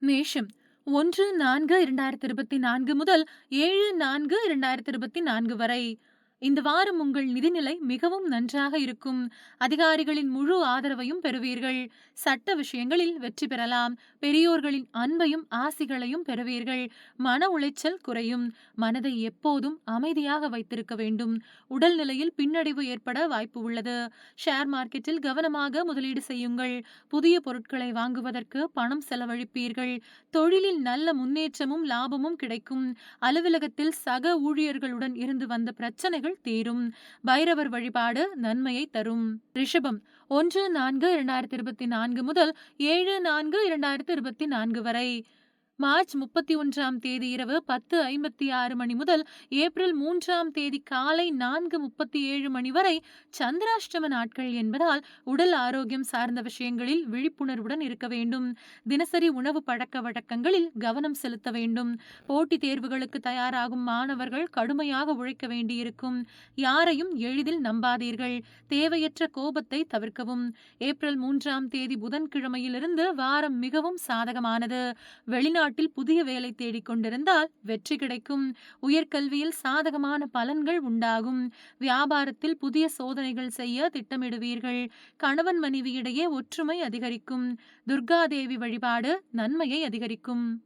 மேஷம். ஒன்று நான்கு இரண்டாயிரத்தி இருபத்தி நான்கு முதல் ஏழு நான்கு இரண்டாயிரத்தி இருபத்தி நான்கு வரை. இந்த வாரம் உங்கள் நிதிநிலை மிகவும் நன்றாக இருக்கும். அதிகாரிகளின் முழு ஆதரவையும் பெறுவீர்கள். சட்ட விஷயங்களில் வெற்றி பெறலாம். பெரியோர்களின் அன்பையும் ஆசிகளையும் பெறுவீர்கள். மன உளைச்சல் குறையும். மனதை எப்போதும் அமைதியாக வைத்திருக்க வேண்டும். உடல்நிலையில் பின்னடைவு ஏற்பட வாய்ப்பு உள்ளது. ஷேர் மார்க்கெட்டில் கவனமாக முதலீடு செய்யுங்கள். புதிய பொருட்களை வாங்குவதற்கு பணம் செலவழிப்பீர்கள். தொழிலில் நல்ல முன்னேற்றமும் லாபமும் கிடைக்கும். அலுவலகத்தில் சக ஊழியர்களுடன் இருந்து வந்த பிரச்சனைகள் தீரும். பைரவர் வழிபாடு நன்மையை தரும். ரிஷபம் ஒன்று நான்கு இரண்டாயிரத்தி இருபத்தி நான்கு முதல் ஏழு நான்கு இரண்டாயிரத்தி இருபத்தி நான்கு வரை. மார்ச் முப்பத்தி ஒன்றாம் தேதி இரவு பத்து ஐம்பத்தி ஆறு மணி முதல் ஏப்ரல் மூன்றாம் தேதி காலை நான்கு முப்பத்தி ஏழு மணி வரை சந்திராஷ்டம நாட்கள் என்பதால் உடல் ஆரோக்கியம் சார்ந்த விஷயங்களில் விழிப்புணர்வுடன் இருக்க வேண்டும். தினசரி உணவு பழக்க வழக்கங்களில் கவனம் செலுத்த வேண்டும். போட்டித் தேர்வுகளுக்கு தயாராகும் மாணவர்கள் கடுமையாக உழைக்க வேண்டியிருக்கும். யாரையும் எளிதில் நம்பாதீர்கள். தேவையற்ற கோபத்தை தவிர்க்கவும். ஏப்ரல் மூன்றாம் தேதி புதன்கிழமையிலிருந்து வாரம் மிகவும் சாதகமானது. வெளிநாட்டில் புதிய வேலை தேடிக் கொண்டிருந்தால் வெற்றி கிடைக்கும். உயர்கல்வியில் சாதகமான பலன்கள் உண்டாகும். வியாபாரத்தில் புதிய சோதனைகள் செய்ய திட்டமிடுவீர்கள். கணவன் மனைவியிடையே ஒற்றுமை அதிகரிக்கும். துர்காதேவி வழிபாடு நன்மையை அதிகரிக்கும்.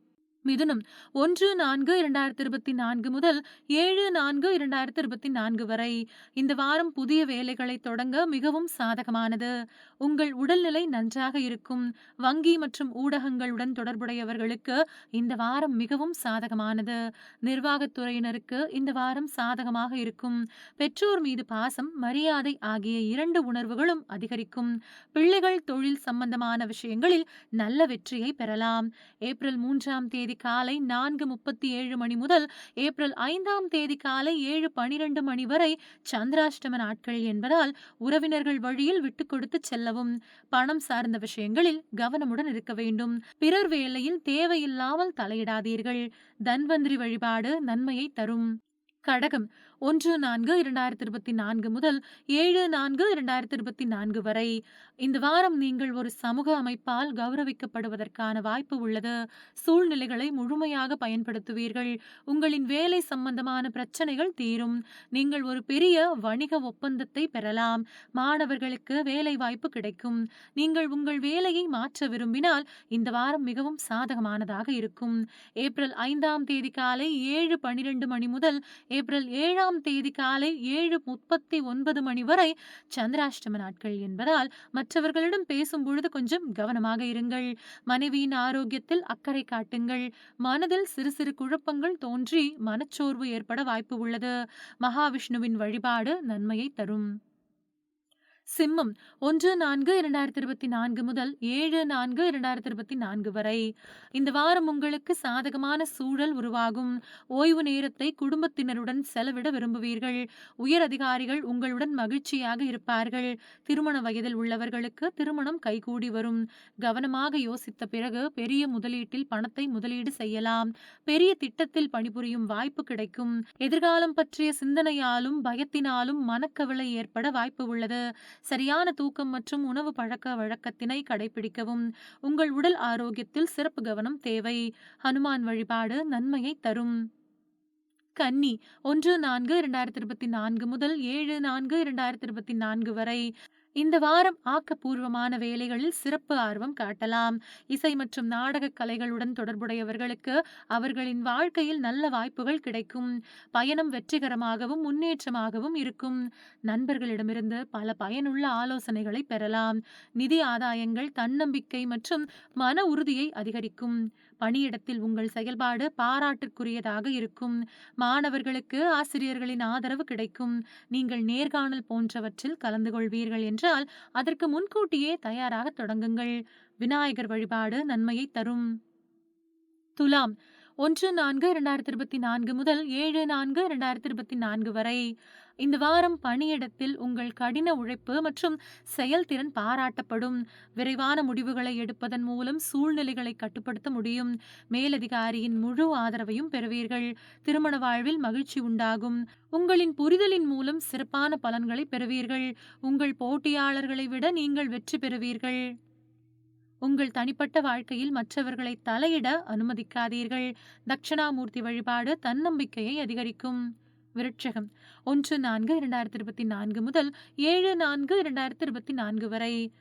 மிதுனம். ஒன்று நான்கு இரண்டாயிரத்தி இருபத்தி நான்கு முதல் ஏழு நான்கு இரண்டாயிரத்தி இருபத்தி நான்கு வரை. இந்த வாரம் புதிய வேலைகளை தொடங்க மிகவும் சாதகமானது. உங்கள் உடல்நிலை நன்றாக இருக்கும். வங்கி மற்றும் ஊடகங்களுடன் தொடர்புடையவர்களுக்கு இந்த வாரம் மிகவும் சாதகமானது. நிர்வாகத்துறையினருக்கு இந்த வாரம் சாதகமாக இருக்கும். பெற்றோர் மீது பாசம் மரியாதை ஆகிய இரண்டு உணர்வுகளும் அதிகரிக்கும். பிள்ளைகள் தொழில் சம்பந்தமான விஷயங்களில் நல்ல வெற்றியை பெறலாம். ஏப்ரல் மூன்றாம் தேதி காலை நான்கு முப்பத்தி ஏழு மணி முதல் ஏப்ரல் ஐந்தாம் தேதி காலை ஏழு பனிரெண்டு மணி வரை சந்திராஷ்டம நாட்கள் என்பதால் உறவினர்கள் வழியில் விட்டு கொடுத்து செல்லவும். பணம் சார்ந்த விஷயங்களில் கவனமுடன் இருக்க வேண்டும். பிறர் வேலையில் தேவையில்லாமல் தலையிடாதீர்கள். தன்வந்திரி வழிபாடு நன்மையை தரும். கடகம். ஒன்று நான்கு இரண்டாயிரத்தி இருபத்தி நான்கு முதல் ஏழு நான்கு இரண்டாயிரத்தி இருபத்தி நான்கு வரை இந்த வாரம் நீங்கள் ஒரு சமூக அமைப்பால் கௌரவிக்கப்படுவதற்கான வாய்ப்பு உள்ளது. சூழ்நிலைகளை முழுமையாக பயன்படுத்துவீர்கள். உங்களின் வேலை சம்பந்தமான பிரச்சனைகள் தீரும். நீங்கள் ஒரு பெரிய வணிக ஒப்பந்தத்தை பெறலாம். மாணவர்களுக்கு வேலை வாய்ப்பு கிடைக்கும். நீங்கள் உங்கள் வேலையை மாற்ற விரும்பினால் இந்த வாரம் மிகவும் சாதகமானதாக இருக்கும். ஏப்ரல் ஐந்தாம் தேதி காலை ஏழு பனிரெண்டு மணி முதல் ஏப்ரல் ஏழாம் தேதி காலை ஏழு முப்பத்தி ஒன்பது மணி வரை சந்திராஷ்டம நாட்கள் என்பதால் மற்றவர்களிடம் பேசும் பொழுது கொஞ்சம் கவனமாக இருங்கள். மனைவியின் ஆரோக்கியத்தில் அக்கறை காட்டுங்கள். மனதில் சிறு சிறு குழப்பங்கள் தோன்றி மனச்சோர்வு ஏற்பட வாய்ப்பு உள்ளது. மகாவிஷ்ணுவின் வழிபாடு நன்மையை தரும். சிம்மம். ஒன்று நான்கு இரண்டாயிரத்தி இருபத்தி நான்கு முதல் ஏழு நான்கு இரண்டாயிரத்தி இருபத்தி நான்கு வரை. இந்த வாரம் உங்களுக்கு சாதகமான சூழல் உருவாகும். ஓய்வு நேரத்தை குடும்பத்தினருடன் செலவிட விரும்புவீர்கள். உயர் அதிகாரிகள் உங்களுடன் மகிழ்ச்சியாக இருப்பார்கள். திருமண வயதில் உள்ளவர்களுக்கு திருமணம் கைகூடி வரும். கவனமாக யோசித்த பிறகு பெரிய முதலீட்டில் பணத்தை முதலீடு செய்யலாம். பெரிய திட்டத்தில் பணிபுரியும் வாய்ப்பு கிடைக்கும். எதிர்காலம் பற்றிய சிந்தனையாலும் பயத்தினாலும் மனக்கவலை ஏற்பட வாய்ப்பு உள்ளது. சரியான தூக்கம் மற்றும் உணவு பழக்க வழக்கத்தினை கடைபிடிக்கவும். உங்கள் உடல் ஆரோக்கியத்தில் சிறப்பு கவனம் தேவை. ஹனுமான் வழிபாடு நன்மையை தரும். கன்னி ஒன்று நான்கு இரண்டாயிரத்தி இருபத்தி நான்கு முதல் ஏழு நான்கு இரண்டாயிரத்தி இருபத்தி நான்கு வரை. இந்த வாரம் ஆக்கப்பூர்வமான வேலைகளில் சிறப்பு ஆர்வம் காட்டலாம். இசை மற்றும் நாடக கலைகளுடன் தொடர்புடையவர்களுக்கு அவர்களின் வாழ்க்கையில் நல்ல வாய்ப்புகள் கிடைக்கும். பயணம் வெற்றிகரமாகவும் முன்னேற்றமாகவும் இருக்கும். நண்பர்களிடமிருந்து பல பயனுள்ள ஆலோசனைகளை பெறலாம். நிதி ஆதாயங்கள் தன்னம்பிக்கை மற்றும் மன உறுதியை அதிகரிக்கும். பணியிடத்தில் உங்கள் செயல்பாடு பாராட்டுக்குரியதாக இருக்கும். மாணவர்களுக்கு ஆசிரியர்களின் ஆதரவு கிடைக்கும். நீங்கள் நேர்காணல் போன்றவற்றில் கலந்து கொள்வீர்கள் என்று என்றால் அதற்கு முன்கூட்டியே தயாராக தொடங்குங்கள். விநாயகர் வழிபாடு நன்மையை தரும். துலாம். ஒன்று நான்கு இரண்டாயிரத்தி இருபத்தி நான்கு முதல் ஏழு நான்கு இரண்டாயிரத்தி இருபத்தி நான்கு வரை. இந்த வாரம் பணியிடத்தில் உங்கள் கடின உழைப்பு மற்றும் செயல்திறன் பாராட்டப்படும். விரைவான முடிவுகளை எடுப்பதன் மூலம் சூழ்நிலைகளை கட்டுப்படுத்த முடியும். மேலதிகாரியின் முழு ஆதரவையும் பெறுவீர்கள். திருமண வாழ்வில் மகிழ்ச்சி உண்டாகும். உங்களின் புரிதலின் மூலம் சிறப்பான பலன்களை பெறுவீர்கள். உங்கள் போட்டியாளர்களை விட நீங்கள் வெற்றி பெறுவீர்கள். உங்கள் தனிப்பட்ட வாழ்க்கையில் மற்றவர்களை தலையிட அனுமதிக்காதீர்கள். தட்சிணாமூர்த்தி வழிபாடு தன்னம்பிக்கையை அதிகரிக்கும். விருட்சகம். ஒன்று நான்கு இரண்டாயிரத்தி இருபத்தி நான்கு முதல் ஏழு நான்கு இரண்டாயிரத்தி இருபத்தி நான்கு வரை.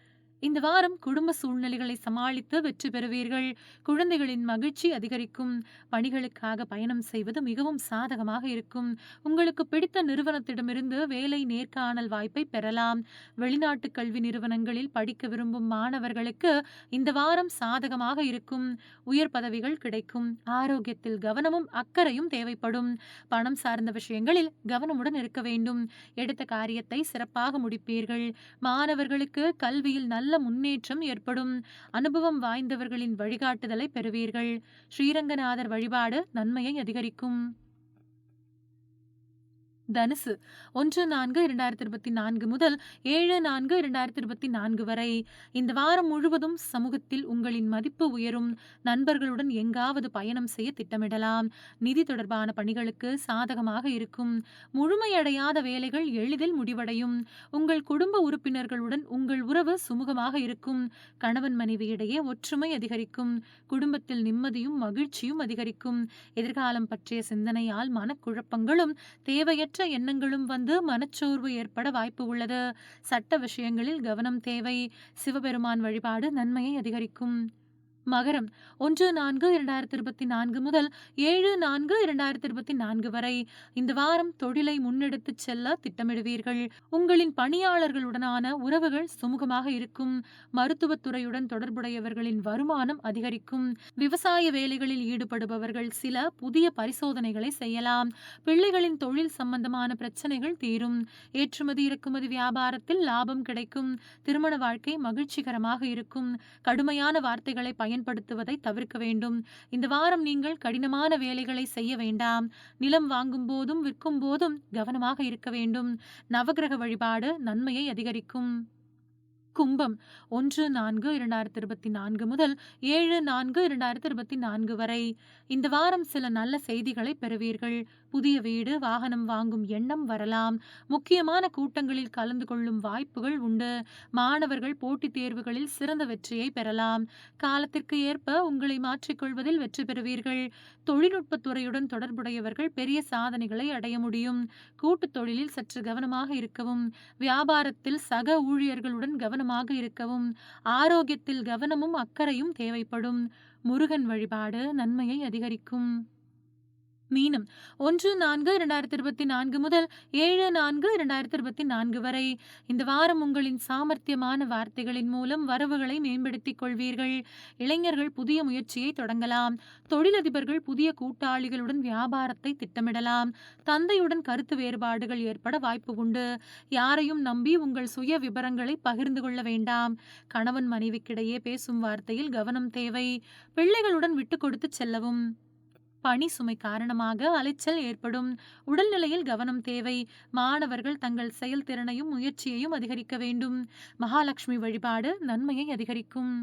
இந்த வாரம் குடும்ப சூழ்நிலைகளை சமாளித்து வெற்றி பெறுவீர்கள். குழந்தைகளின் மகிழ்ச்சி அதிகரிக்கும். பணிகளுக்காக பயணம் செய்வது மிகவும் சாதகமாக இருக்கும். உங்களுக்கு பிடித்த நிறுவனத்திடமிருந்து வேலை நேர்காணல் வாய்ப்பை பெறலாம். வெளிநாட்டு கல்வி நிறுவனங்களில் படிக்க விரும்பும் மாணவர்களுக்கு இந்த வாரம் சாதகமாக இருக்கும். உயர் பதவிகள் கிடைக்கும். ஆரோக்கியத்தில் கவனமும் அக்கறையும் தேவைப்படும். பணம் சார்ந்த விஷயங்களில் கவனமுடன் இருக்க வேண்டும். எடுத்த காரியத்தை சிறப்பாக முடிப்பீர்கள். மாணவர்களுக்கு கல்வியில் நல்ல முன்னேற்றம் ஏற்படும். அனுபவம் வாய்ந்தவர்களின் வழிகாட்டுதலை பெறுவீர்கள். ஸ்ரீரங்கநாதர் வழிபாடு நன்மையை அதிகரிக்கும். தனுசு. ஒன்று நான்கு இரண்டாயிரத்தி இருபத்தி நான்கு முதல் ஏழு நான்கு இரண்டாயிரத்தி இருபத்தி நான்கு வரை. இந்த வாரம் முழுவதும் சமூகத்தில் உங்களின் மதிப்பு உயரும். நண்பர்களுடன் எங்காவது பயணம் செய்ய திட்டமிடலாம். நிதி தொடர்பான பணிகளுக்கு சாதகமாக இருக்கும். முழுமையடையாத வேலைகள் எளிதில் முடிவடையும். உங்கள் குடும்ப உறுப்பினர்களுடன் உங்கள் உறவு சுமூகமாக இருக்கும். கணவன் மனைவி இடையே ஒற்றுமை அதிகரிக்கும். குடும்பத்தில் நிம்மதியும் மகிழ்ச்சியும் அதிகரிக்கும். எதிர்காலம் பற்றிய சிந்தனையால் மனக்குழப்பங்களும் தேவையற்ற எண்ணங்களும் வந்து மனச்சோர்வு ஏற்பட வாய்ப்பு உள்ளது. சட்ட விஷயங்களில் கவனம் தேவை. சிவபெருமான் வழிபாடு நன்மையை அதிகரிக்கும். மகரம் ஒன்று நான்கு இரண்டாயிரத்தி இருபத்தி நான்கு முதல் ஏழு நான்கு இரண்டாயிரத்தி இருபத்தி நான்கு வரை. இந்த வாரம் தொழிலை முன்னெடுத்துச் செல்ல திட்டமிடுவீர்கள். உங்களின் பணியாளர்களுடனான உறவுகள் சுமூகமாக இருக்கும். மருத்துவத்துறையுடன் தொடர்புடையவர்களின் வருமானம் அதிகரிக்கும். விவசாய வேலைகளில் ஈடுபடுபவர்கள் சில புதிய பரிசோதனைகளை செய்யலாம். பிள்ளைகளின் தொழில் சம்பந்தமான பிரச்சனைகள் தீரும். ஏற்றுமதி இறக்குமதி வியாபாரத்தில் லாபம் கிடைக்கும். திருமண வாழ்க்கை மகிழ்ச்சிகரமாக இருக்கும். கடுமையான வார்த்தைகளை பயன்படுத்துவதை தவிர்க்க வேண்டும். இந்த வாரம் நீங்கள் கடினமான வேலைகளை செய்ய வேண்டாம். நிலம் வாங்கும் போதும் விற்கும் போதும் கவனமாக இருக்க வேண்டும். நவகிரக வழிபாடு நன்மையை அதிகரிக்கும். கும்பம். ஒன்று நான்கு இரண்டாயிரத்தி இருபத்தி நான்கு முதல் ஏழு நான்கு இரண்டாயிரத்தி இருபத்தி நான்கு வரை. இந்த வாரம் சில நல்ல செய்திகளை பெறுவீர்கள். புதிய வீடு வாகனம் வாங்கும் எண்ணம் வரலாம். முக்கியமான கூட்டங்களில் கலந்து கொள்ளும் வாய்ப்புகள் உண்டு. மாணவர்கள் போட்டித் தேர்வுகளில் சிறந்த வெற்றியை பெறலாம். காலத்திற்கு ஏற்ப உங்களை மாற்றிக்கொள்வதில் வெற்றி பெறுவீர்கள். தொழில்நுட்பத் துறையுடன் தொடர்புடையவர்கள் பெரிய சாதனைகளை அடைய முடியும். கூட்டுத் தொழிலில் சற்று கவனமாக இருக்கவும். வியாபாரத்தில் சக ஊழியர்களுடன் கவனம் கவனமாக இருக்கவும் ஆரோக்கியத்தில் கவனமும் அக்கறையும் தேவைப்படும். முருகன் வழிபாடு நன்மையை அதிகரிக்கும். மீனம். ஒன்று நான்கு இரண்டாயிரத்தி இருபத்தி நான்கு முதல் ஏழு நான்கு இரண்டாயிரத்தி இருபத்தி நான்கு வரை. இந்த வாரம் உங்களின் சாமர்த்தியமான வார்த்தைகளின் மூலம் வரவுகளை மேம்படுத்திக் கொள்வீர்கள். இளைஞர்கள் புதிய முயற்சியை தொடங்கலாம். தொழிலதிபர்கள் புதிய கூட்டாளிகளுடன் வியாபாரத்தை திட்டமிடலாம். தந்தையுடன் கருத்து வேறுபாடுகள் ஏற்பட வாய்ப்பு உண்டு. யாரையும் நம்பி உங்கள் சுய விவரங்களை பகிர்ந்து கொள்ள வேண்டாம். கணவன் மனைவிக்கிடையே பேசும் வார்த்தையில் கவனம் தேவை. பிள்ளைகளுடன் விட்டு கொடுத்து செல்லவும். பணி சுமை காரணமாக அலைச்சல் ஏற்படும். உடல்நிலையில் கவனம் தேவை. மாணவர்கள் தங்கள் செயல்திறனையும் முயற்சியையும் அதிகரிக்க வேண்டும். மகாலட்சுமி வழிபாடு நன்மையை அதிகரிக்கும்.